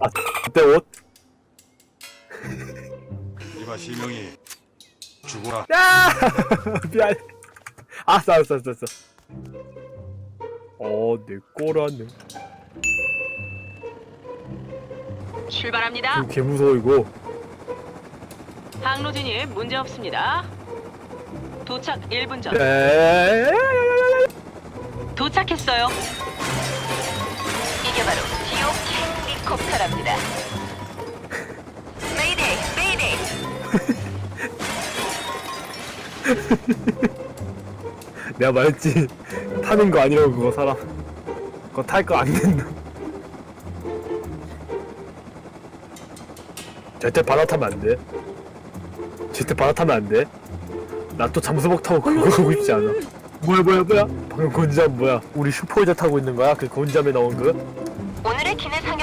아 그때 옷 이봐 실명이 죽어라 야! 미안. 아, 싸어 싸어 싸어. 어, 내 거라네. 출발합니다. 이거 개 무서워 이거. 항로 진입 문제 없습니다. 도착 1분 전. 에이, 도착했어요. 내가 말했지. 타는 거 아니라고 그거 사람 그거 탈 거 안 된다. 절대 바다 타면 안돼. 절대 바다 타면 안돼. 나 또 잠수복 타고 그거 가고 싶지 않아. 뭐야 뭐야 뭐야? 방금 곤잠 뭐야? 우리 슈퍼이자 타고 있는 거야? 그 곤잠에 나온 거?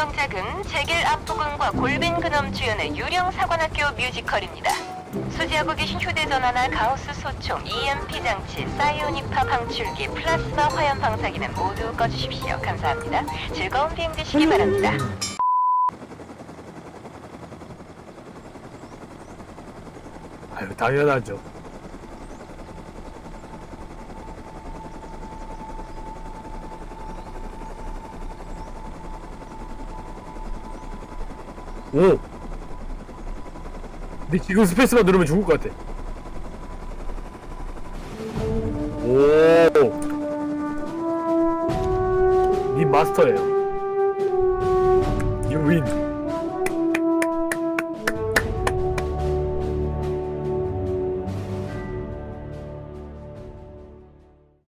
상영작은 제길 앞부근과 골빈 근엄 주연의 유령 사관학교 뮤지컬입니다. 소지하고 계신 휴대전화나 가우스 소총, EMP 장치, 사이오닉파 방출기, 플라스마 화염 방사기는 모두 꺼주십시오. 감사합니다. 즐거운 비행 되시기 바랍니다. 아유 당연하죠 오! 근데 지금 스페이스만 누르면 죽을 것 같아 오! 님 마스터예요 You